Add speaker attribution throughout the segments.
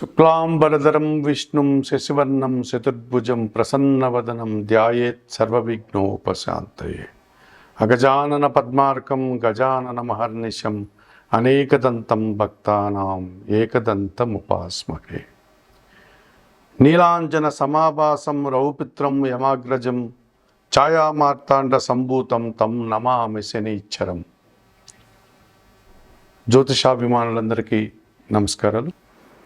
Speaker 1: శుక్లాంబరధరం విష్ణుం శశివర్ణం చతుర్భుజం ప్రసన్నవదనం ధ్యాయేత్ సర్వవిఘ్నోపశాంతయే. అగజానన పద్మార్కం గజానన మహర్నిశం అనేకదంతం భక్తానాం ఏకదంతముపాస్మహే. నీలాంజన సమాభాసం రౌపిత్రం యమాగ్రజం ఛాయామార్తాండ సంభూతం తం నమామి శనిచ్చరం. జ్యోతిషాభిమానులందరికీ నమస్కారాలు.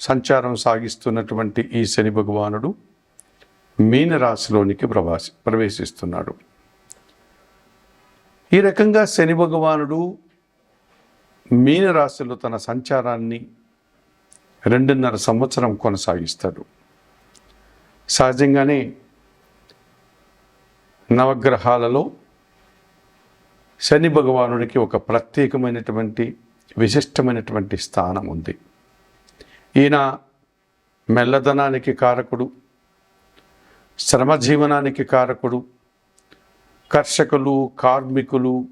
Speaker 1: సంచారం సాగిస్తున్నటువంటి ఈ శని భగవానుడు మీనరాశిలోనికి ప్రవాసి ప్రవేశిస్తున్నాడు. ఈ రకంగా శని భగవానుడు మీనరాశిలో తన సంచారాన్ని రెండున్నర సంవత్సరం కొనసాగిస్తాడు. సహజంగానే నవగ్రహాలలో శని భగవానుడికి ఒక ప్రత్యేకమైనటువంటి విశిష్టమైనటువంటి స్థానం ఉంది. ఈయన మెల్లదనానికి కారకుడు శ్రమజీవనానికి కారకుడు కర్షకులు కార్మికులు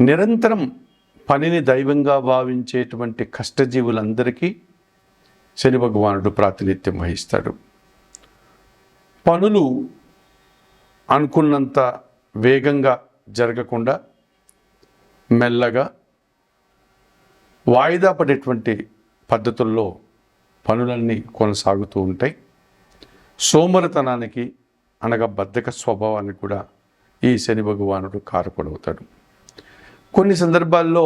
Speaker 1: నిరంతరం పనిని దైవంగా భావించేటువంటి కష్టజీవులందరికీ శని భగవానుడు ప్రాతినిధ్యం వహిస్తాడు. పనులు అనుకున్నంత వేగంగా జరగకుండా మెల్లగా వాయిదా పడేటువంటి పద్ధతుల్లో పనులన్నీ కొనసాగుతూ ఉంటాయి. సోమరితనానికి అనగా బద్ధక స్వభావానికి కూడా ఈ శని భగవానుడు కారకుడవుతాడు కొన్ని సందర్భాల్లో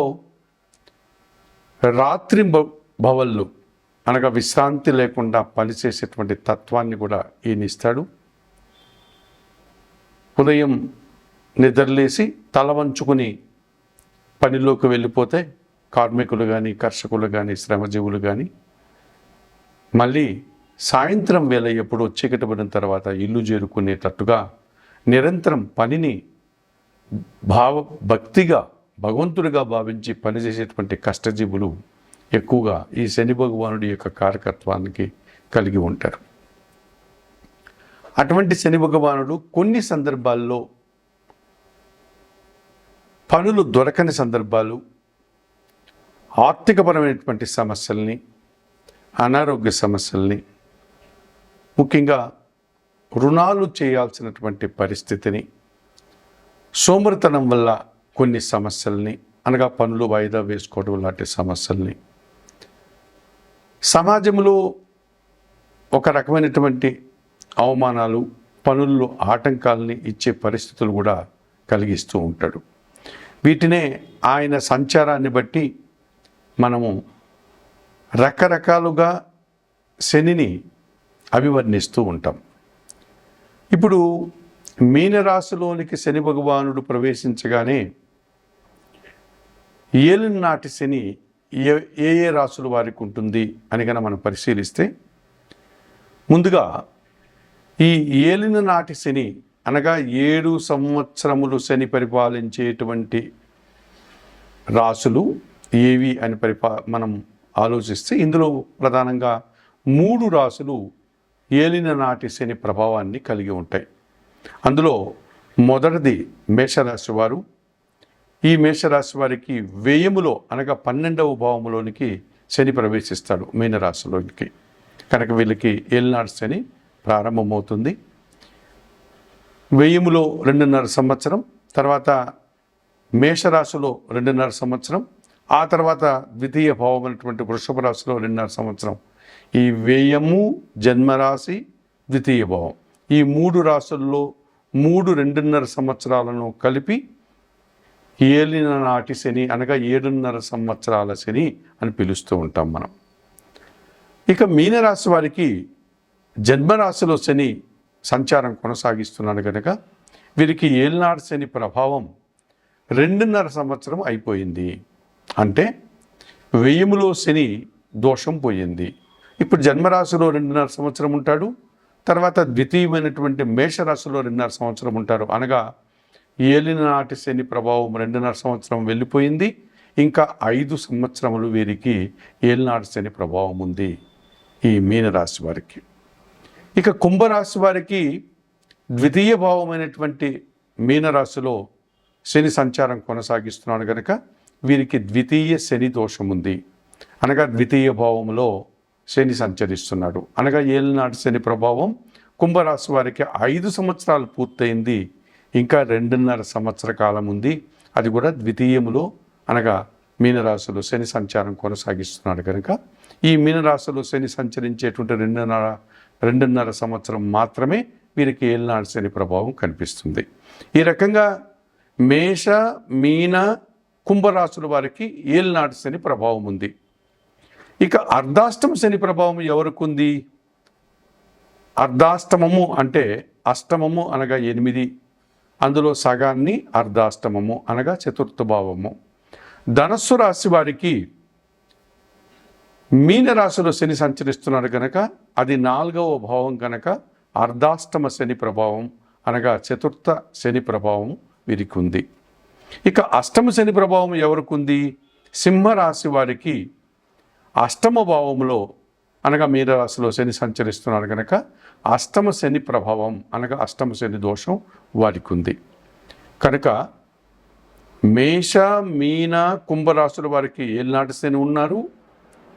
Speaker 1: రాత్రి భ- భవళ్ళు అనగా విశ్రాంతి లేకుండా పనిచేసేటువంటి తత్వాన్ని కూడా ఈయన ఇస్తాడు ఉదయం నిద్రలేసి తల వంచుకుని పనిలోకి వెళ్ళిపోతే కార్మికులు కానీ కర్షకులు కానీ శ్రమజీవులు కానీ మళ్ళీ సాయంత్రం వేళ ఎప్పుడు చీకటి పడిన తర్వాత ఇల్లు చేరుకునేటట్టుగా నిరంతరం పనిని భావ భక్తిగా భగవంతుడిగా భావించి పనిచేసేటువంటి కష్టజీవులు ఎక్కువగా ఈ శని భగవానుడి యొక్క కారకత్వానికి కలిగి ఉంటారు. అటువంటి శని భగవానుడు కొన్ని సందర్భాల్లో పనులు దొరకని సందర్భాలు ఆర్థికపరమైనటువంటి సమస్యల్ని అనారోగ్య సమస్యల్ని ముఖ్యంగా రుణాలు చేయాల్సినటువంటి పరిస్థితిని సోమరితనం వల్ల కొన్ని సమస్యల్ని అనగా పనులు వాయిదా వేసుకోవడం లాంటి సమస్యల్ని. సమాజంలో ఒక రకమైనటువంటి అవమానాలు పనుల్లో ఆటంకాలని ఇచ్చే పరిస్థితులు కూడా కలిగిస్తూ ఉంటాడు. వీటినే ఆయన సంచారాన్ని బట్టి మనము రకరకాలుగా శనిని అభివర్ణిస్తూ ఉంటాం. ఇప్పుడు మీనరాశిలోనికి శని భగవానుడు ప్రవేశించగానే ఏలిన నాటి శని ఏ ఏ ఏ రాసుల వారికి ఉంటుంది అని కనుక మనం పరిశీలిస్తే ముందుగా ఈ ఏలిన నాటి శని అనగా ఏడు సంవత్సరములు శని పరిపాలించేటువంటి రాసులు ఏవి అని పరిపా మనం ఆలోచిస్తే ఇందులో ప్రధానంగా మూడు రాసులు ఏలిన నాటి శని ప్రభావాన్ని కలిగి ఉంటాయి. అందులో మొదటిది మేషరాశి వారు. ఈ మేషరాశి వారికి వ్యయములో అనగా పన్నెండవ భావములోనికి శని ప్రవేశిస్తాడు మీనరాశిలోనికి. కనుక వీళ్ళకి ఏలినాడు శని ప్రారంభమవుతుంది. వ్యయములో రెండున్నర సంవత్సరం తర్వాత మేషరాశిలో రెండున్నర సంవత్సరం ఆ తర్వాత ద్వితీయ భావం అనేటువంటి వృషభ రాశిలో రెండున్నర సంవత్సరం. ఈ వ్యయము జన్మరాశి ద్వితీయ భావం. ఈ మూడు రాశుల్లో మూడు రెండున్నర సంవత్సరాలను కలిపి ఏలిన నాటి శని అనగా ఏడున్నర సంవత్సరాల శని అని పిలుస్తూ ఉంటాం మనం. ఇక మీనరాశి వారికి జన్మరాశిలో శని సంచారం కొనసాగిస్తున్నాడు కనుక వీరికి ఏలినాడు శని ప్రభావం రెండున్నర సంవత్సరం అయిపోయింది. అంటే వెయ్యములో శని దోషం పోయింది. ఇప్పుడు జన్మరాశిలో రెండున్నర సంవత్సరం ఉంటాడు తర్వాత ద్వితీయమైనటువంటి మేషరాశిలో రెండున్నర సంవత్సరం ఉంటారు. అనగా ఏలినాటి శని ప్రభావం రెండున్నర సంవత్సరం వెళ్ళిపోయింది ఇంకా ఐదు సంవత్సరములు వీరికి ఏలినాటి శని ప్రభావం ఉంది ఈ మీనరాశి వారికి. ఇక కుంభరాశి వారికి ద్వితీయ భావమైనటువంటి మీనరాశిలో శని సంచారం కొనసాగిస్తున్నాడు కనుక వీరికి ద్వితీయ శని దోషం ఉంది అనగా ద్వితీయ భావంలో శని సంచరిస్తున్నాడు. అనగా ఏలినాటి శని ప్రభావం కుంభరాశి వారికి ఐదు సంవత్సరాలు పూర్తయింది. ఇంకా రెండున్నర సంవత్సర కాలం ఉంది అది కూడా ద్వితీయములో అనగా మీనరాశిలో శని సంచారం కొనసాగిస్తున్నాడు కనుక ఈ మీనరాశిలో శని సంచరించేటువంటి రెండున్నర రెండున్నర సంవత్సరం మాత్రమే వీరికి ఏలినాటి శని ప్రభావం కనిపిస్తుంది. ఈ రకంగా మేష మీన కుంభరాశుల వారికి ఏలినాటి శని ప్రభావం ఉంది. ఇక అర్ధాష్టమ శని ప్రభావం ఎవరికి ఉంది? అర్ధాష్టమము అంటే అష్టమము అనగా ఎనిమిది అందులో సగాన్ని అర్ధాష్టమము అనగా చతుర్థ భావము. ధనస్సు రాశి వారికి మీనరాశిలో శని సంచరిస్తున్నారు కనుక అది నాలుగవ భావం కనుక అర్ధాష్టమ శని ప్రభావం అనగా చతుర్థ శని ప్రభావం వీరికి ఉంది. ఇక అష్టమ శని ప్రభావం ఎవరికి ఉంది సింహరాశి వారికి అష్టమ భావంలో అనగా మీనరాశిలో శని సంచరిస్తున్నారు కనుక అష్టమ శని ప్రభావం అనగా అష్టమ శని దోషం వారికి ఉంది కనుక మేష మీన కుంభరాశుల వారికి ఏలినాటి శని ఉన్నారు.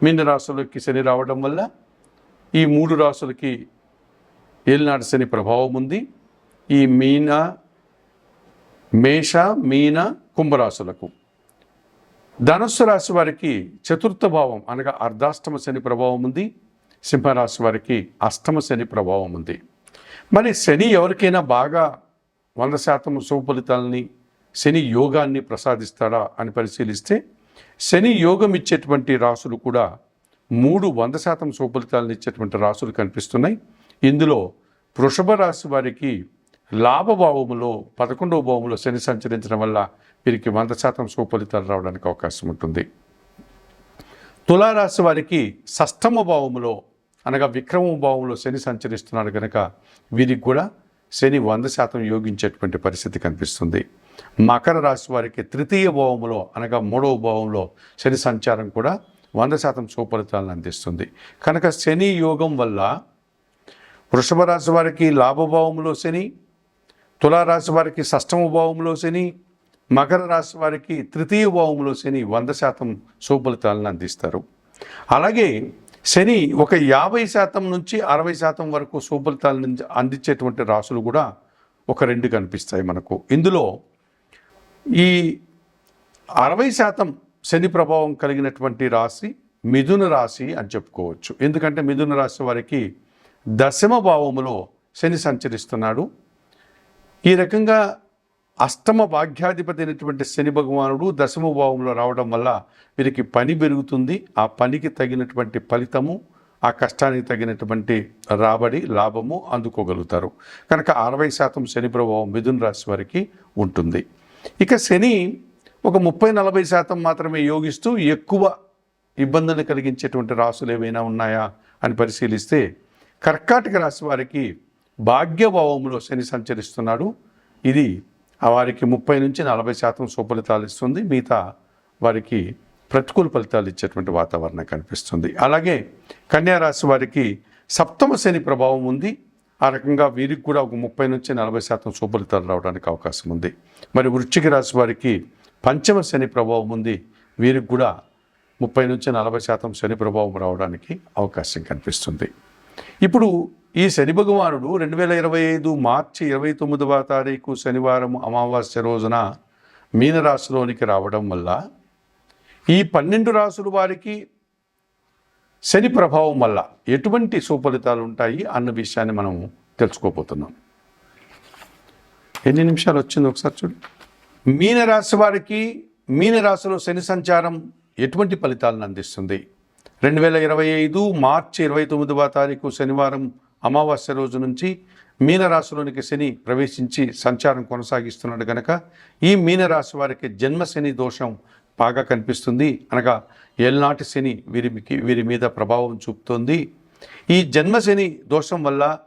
Speaker 1: మీన రాశులకి శని రావడం వల్ల ఈ మూడు రాశులకి ఏలినాటి శని ప్రభావం ఉంది. ఈ మీన మేష మీన కుంభరాశులకు. ధనుస్సు రాశి వారికి చతుర్థ భావం అనగా అర్ధాష్టమ శని ప్రభావం ఉంది. సింహరాశి వారికి అష్టమ శని ప్రభావం ఉంది. మరి శని ఎవరికైనా బాగా వంద శాతం శుభఫలితాలని శని యోగాన్ని ప్రసాదిస్తాడా అని పరిశీలిస్తే శని యోగం ఇచ్చేటువంటి రాసులు కూడా మూడు వంద శాతం శుభఫలితాలను ఇచ్చేటువంటి రాసులు కనిపిస్తున్నాయి. ఇందులో వృషభ రాశి వారికి లాభభావములో పదకొండవ భావంలో శని సంచరించడం వల్ల వీరికి వంద శాతం సుఫలితాలు రావడానికి అవకాశం ఉంటుంది. తులారాశి వారికి షష్టమ భావములో అనగా విక్రమ భావంలో శని సంచరిస్తున్నాడు కనుక వీరికి కూడా శని వంద శాతం యోగించేటువంటి పరిస్థితి కనిపిస్తుంది. మకర రాశి వారికి తృతీయ భావములో అనగా మూడవ భావంలో శని సంచారం కూడా వంద శాతం సుఫలితాలను అందిస్తుంది. కనుక శని యోగం వల్ల వృషభ రాశి వారికి లాభభావంలో శని తులారాశి వారికి షష్టమ భావంలో శని మకర రాశి వారికి తృతీయ భావంలో శని వంద శాతం సుఫలితాలను అందిస్తారు. అలాగే శని ఒక యాభై శాతం నుంచి అరవై శాతం వరకు సుఫలితాలను అందించేటువంటి రాసులు కూడా ఒక రెండు కనిపిస్తాయి మనకు. ఇందులో ఈ అరవై శాతం శని ప్రభావం కలిగినటువంటి రాశి మిథున రాశి అని చెప్పుకోవచ్చు. ఎందుకంటే మిథున రాశి వారికి దశమ భావములో శని సంచరిస్తున్నాడు. ఈ రకంగా అష్టమ భాగ్యాధిపతి అయినటువంటి శని భగవానుడు దశమ భావంలో రావడం వల్ల వీరికి పని పెరుగుతుంది. ఆ పనికి తగినటువంటి ఫలితము ఆ కష్టానికి తగినటువంటి రాబడి లాభము అందుకోగలుగుతారు. కనుక అరవై శాతం శని ప్రభావం మిథున రాశి వారికి ఉంటుంది. ఇక శని ఒక ముప్పై నలభై శాతం మాత్రమే యోగిస్తూ ఎక్కువ ఇబ్బందులు కలిగించేటువంటి రాసులు ఏవైనా ఉన్నాయా అని పరిశీలిస్తే కర్కాటక రాశి వారికి భాగ్యభావంలో శని సంచరిస్తున్నాడు. ఇది వారికి ముప్పై నుంచి నలభై శాతం సుఫలితాలు ఇస్తుంది. మిగతా వారికి ప్రతికూల ఫలితాలు ఇచ్చేటువంటి వాతావరణం కనిపిస్తుంది. అలాగే కన్యారాశి వారికి సప్తమ శని ప్రభావం ఉంది. ఆ రకంగా వీరికి కూడా ఒక ముప్పై నుంచి నలభై శాతం సుఫలితాలు రావడానికి అవకాశం ఉంది. మరి వృశ్చిక రాశి వారికి పంచమ శని ప్రభావం ఉంది. వీరికి కూడా ముప్పై నుంచి నలభై శాతం శని ప్రభావం రావడానికి అవకాశం కనిపిస్తుంది. ఇప్పుడు ఈ శని భగవానుడు రెండు వేల ఇరవై ఐదు మార్చి ఇరవై తొమ్మిదవ తారీఖు శనివారం అమావాస్య రోజున మీనరాశిలోనికి రావడం వల్ల ఈ పన్నెండు రాసుల వారికి శని ప్రభావం వల్ల ఎటువంటి సుఫలితాలు ఉంటాయి అన్న విషయాన్ని మనం తెలుసుకోబోతున్నాం. ఎన్ని నిమిషాలు వచ్చింది ఒకసారి చూడు. మీనరాశి వారికి మీనరాశిలో శని సంచారం ఎటువంటి ఫలితాలను అందిస్తుంది? రెండు వేల ఇరవై ఐదు మార్చి ఇరవై తొమ్మిదవ తారీఖు శనివారం అమావాస్య రోజు నుంచి మీనరాశిలోనికి శని ప్రవేశించి సంచారం కొనసాగిస్తున్నాడు కనుక ఈ మీనరాశి వారికి జన్మశని దోషం బాగా కనిపిస్తుంది. అనగా ఏళ్నాటి శని వీరికి వీరి మీద ప్రభావం చూపుతోంది. ఈ జన్మశని దోషం వల్ల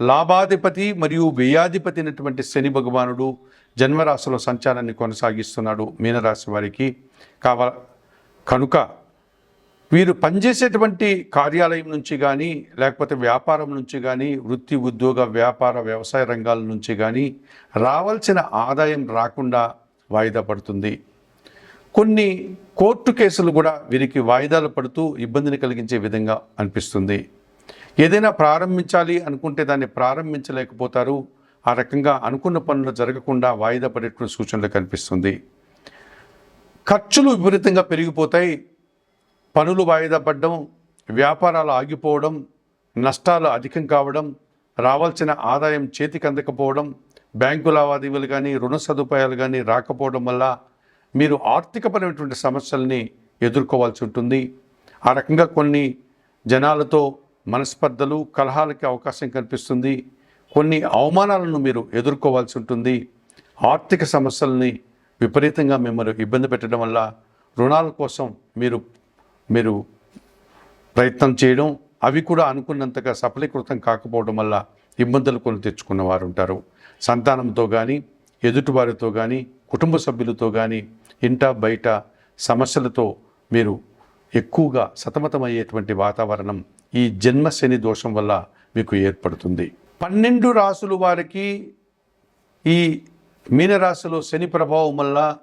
Speaker 1: లాభాధిపతి మరియు వ్యయాధిపతి అయినటువంటి శని భగవానుడు జన్మరాశిలో సంచారాన్ని కొనసాగిస్తున్నాడు మీనరాశి వారికి. కావ కనుక వీరు పనిచేసేటువంటి కార్యాలయం నుంచి కానీ లేకపోతే వ్యాపారం నుంచి కానీ వృత్తి ఉద్యోగ వ్యాపార వ్యవసాయ రంగాల నుంచి కానీ రావాల్సిన ఆదాయం రాకుండా వాయిదా పడుతుంది. కొన్ని కోర్టు కేసులు కూడా వీరికి వాయిదాలు పడుతూ ఇబ్బందిని కలిగించే విధంగా అనిపిస్తుంది. ఏదైనా ప్రారంభించాలి అనుకుంటే దాన్ని ప్రారంభించలేకపోతారు. ఆ రకంగా అనుకున్న పనులు జరగకుండా వాయిదా పడేటువంటి సూచనలు కనిపిస్తుంది. ఖర్చులు విపరీతంగా పెరిగిపోతాయి. పనులు వాయిదా పడడం వ్యాపారాలు ఆగిపోవడం నష్టాలు అధికం కావడం రావాల్సిన ఆదాయం చేతికి అందకపోవడం బ్యాంకు లావాదేవీలు కానీ రుణ సదుపాయాలు కానీ రాకపోవడం వల్ల మీరు ఆర్థికపరమైనటువంటి సమస్యల్ని ఎదుర్కోవాల్సి ఉంటుంది. ఆ రకంగా కొన్ని జనాలతో మనస్పర్ధలు కలహాలకి అవకాశం కనిపిస్తుంది కొన్ని అవమానాలను మీరు ఎదుర్కోవాల్సి ఉంటుంది. ఆర్థిక సమస్యల్ని విపరీతంగా మిమ్మల్ని ఇబ్బంది పెట్టడం వల్ల రుణాల కోసం మీరు మీరు ప్రయత్నం చేయడం అవి కూడా అనుకున్నంతగా సఫలీకృతం కాకపోవడం వల్ల ఇబ్బందులు కొని తెచ్చుకున్న వారు ఉంటారు సంతానంతో కానీ ఎదుటివారితో కానీ కుటుంబ సభ్యులతో కానీ ఇంట బయట సమస్యలతో మీరు ఎక్కువగా సతమతమయ్యేటువంటి వాతావరణం ఈ జన్మ శని దోషం వల్ల మీకు ఏర్పడుతుంది. పన్నెండు రాసులు వారికి ఈ మీనరాశిలో శని ప్రభావం వల్ల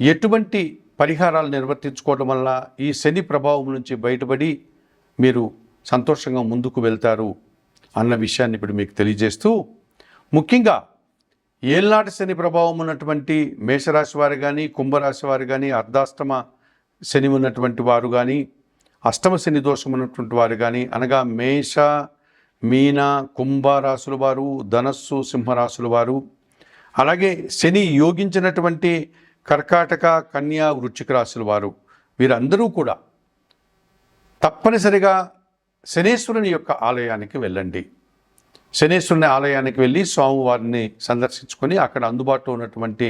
Speaker 1: ఎటువంటి పరిహారాలు నిర్వర్తించుకోవడం వల్ల ఈ శని ప్రభావం నుంచి బయటపడి మీరు సంతోషంగా ముందుకు వెళ్తారు అన్న విషయాన్ని ఇప్పుడు మీకు తెలియజేస్తూ ముఖ్యంగా ఏళ్ళనాటి శని ప్రభావం ఉన్నటువంటి మేషరాశి వారు కానీ కుంభరాశి వారు కానీ అర్ధాష్టమ శని ఉన్నటువంటి వారు కానీ అష్టమ శని దోషం ఉన్నటువంటి వారు కానీ అనగా మేష మీన కుంభ రాశుల వారు ధనస్సు సింహరాశుల వారు అలాగే శని యోగించినటువంటి కర్కాటక కన్యా వృశ్చిక రాశుల వారు వీరందరూ కూడా తప్పనిసరిగా శనేశ్వరుని యొక్క ఆలయానికి వెళ్ళండి. శనేశ్వరుని ఆలయానికి వెళ్ళి స్వామివారిని సందర్శించుకొని అక్కడ అందుబాటులో ఉన్నటువంటి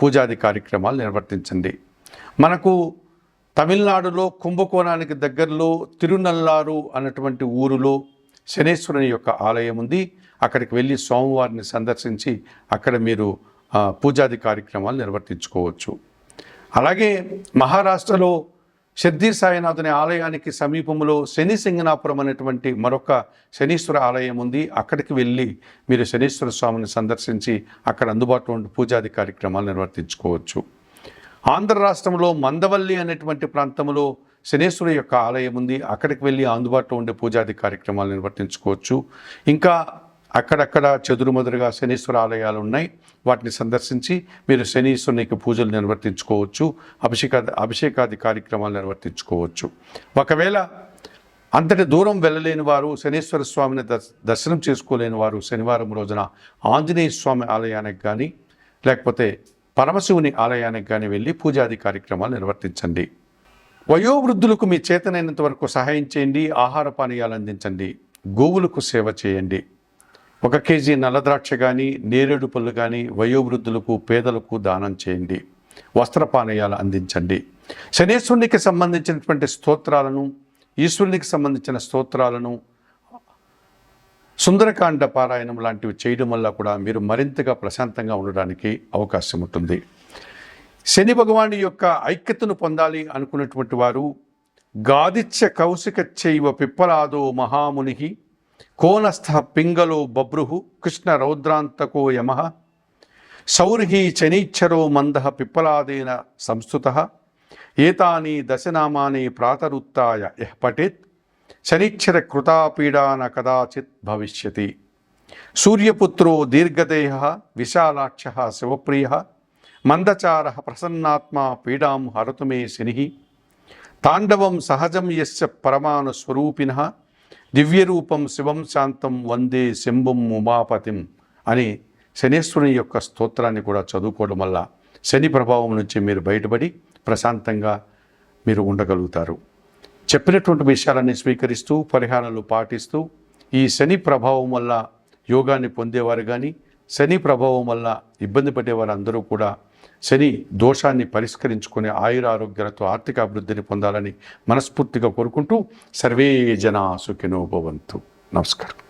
Speaker 1: పూజాది కార్యక్రమాలు నిర్వర్తించండి. మనకు తమిళనాడులో కుంభకోణానికి దగ్గరలో తిరునల్లారు అన్నటువంటి ఊరిలో శనేశ్వరుని యొక్క ఆలయం ఉంది. అక్కడికి వెళ్ళి స్వామివారిని సందర్శించి అక్కడ మీరు పూజాది కార్యక్రమాలు నిర్వర్తించుకోవచ్చు. అలాగే మహారాష్ట్రలో షద్దీ సాయినాథుని ఆలయానికి సమీపంలో శని సింగనాపురం అనేటువంటి మరొక శనీశ్వర ఆలయం ఉంది. అక్కడికి వెళ్ళి మీరు శనీశ్వర స్వామిని సందర్శించి అక్కడ అందుబాటులో ఉండే పూజాది కార్యక్రమాలు నిర్వర్తించుకోవచ్చు. ఆంధ్ర రాష్ట్రంలో మందవల్లి అనేటువంటి ప్రాంతంలో శనేశ్వరి యొక్క ఆలయం ఉంది. అక్కడికి వెళ్ళి అందుబాటులో ఉండే పూజాది కార్యక్రమాలు నిర్వర్తించుకోవచ్చు. ఇంకా అక్కడక్కడ చెదురుమదురుగా శనీశ్వర ఆలయాలు ఉన్నాయి. వాటిని సందర్శించి మీరు శనీశ్వరునికి పూజలు నిర్వర్తించుకోవచ్చు అభిషేక అభిషేకాది కార్యక్రమాలు నిర్వర్తించుకోవచ్చు. ఒకవేళ అంతటి దూరం వెళ్ళలేని వారు శనీశ్వర స్వామిని దర్శ దర్శనం చేసుకోలేని వారు శనివారం రోజున ఆంజనేయ స్వామి ఆలయానికి కానీ లేకపోతే పరమశివుని ఆలయానికి కానీ వెళ్ళి పూజాది కార్యక్రమాలు నిర్వర్తించండి. వయోవృద్ధులకు మీ చేతనైనంత వరకు సహాయం చేయండి ఆహార పానీయాలు అందించండి గోవులకు సేవ చేయండి. ఒక కేజీ నల్లద్రాక్ష కానీ నేరేడు పళ్ళు కానీ వయోవృద్ధులకు పేదలకు దానం చేయండి. వస్త్రపానీయాలు అందించండి. శనేశ్వరునికి సంబంధించినటువంటి స్తోత్రాలను ఈశ్వరునికి సంబంధించిన స్తోత్రాలను సుందరకాండ పారాయణం లాంటివి చేయడం వల్ల కూడా మీరు మరింతగా ప్రశాంతంగా ఉండడానికి అవకాశం ఉంటుంది. శని భగవాని యొక్క ఐక్యతను పొందాలి అనుకున్నటువంటి వారు గాదిత్య కౌశిక చైవ పిప్పలాదో మహాముని కోనస్థ పింగలో బభ్రుహు కృష్ణ రౌద్రాంతకో యమ సౌర్హి చనీచ్చరో మంద పిప్పలాదేన సంస్థుత ఏతాని దశనామాని ప్రాతరుత్తాయ యః పఠేత్ శనిచ్చర కృతాపీడాన కదాచిత్ భవిష్యతి. సూర్యపుత్రో దీర్ఘదేహ విశాలాక్ష శివప్రియ మందచార ప్రసన్నాత్మా పీడాం హరతుమే శని. తాండవం సహజం యస్య పరమాను స్వరూపిణ దివ్యరూపం శివం శాంతం వందే శంభుం ఉమాపతిం అని శనేశ్వరుని యొక్క స్తోత్రాన్ని కూడా చదువుకోవడం వల్ల శని ప్రభావం నుంచి మీరు బయటపడి ప్రశాంతంగా మీరు ఉండగలుగుతారు. చెప్పినటువంటి విషయాలని స్వీకరిస్తూ పరిహారాలు పాటిస్తూ ఈ శని ప్రభావం వల్ల యోగాన్ని పొందేవారు కానీ శని ప్రభావం వల్ల ఇబ్బంది పడేవారు అందరూ కూడా శని దోషాన్ని పరిష్కరించుకునే ఆయురారోగ్యాలతో ఆర్థిక అభివృద్ధిని పొందాలని మనస్ఫూర్తిగా కోరుకుంటూ సర్వే జనా సుఖినోభవంతు నమస్కారం.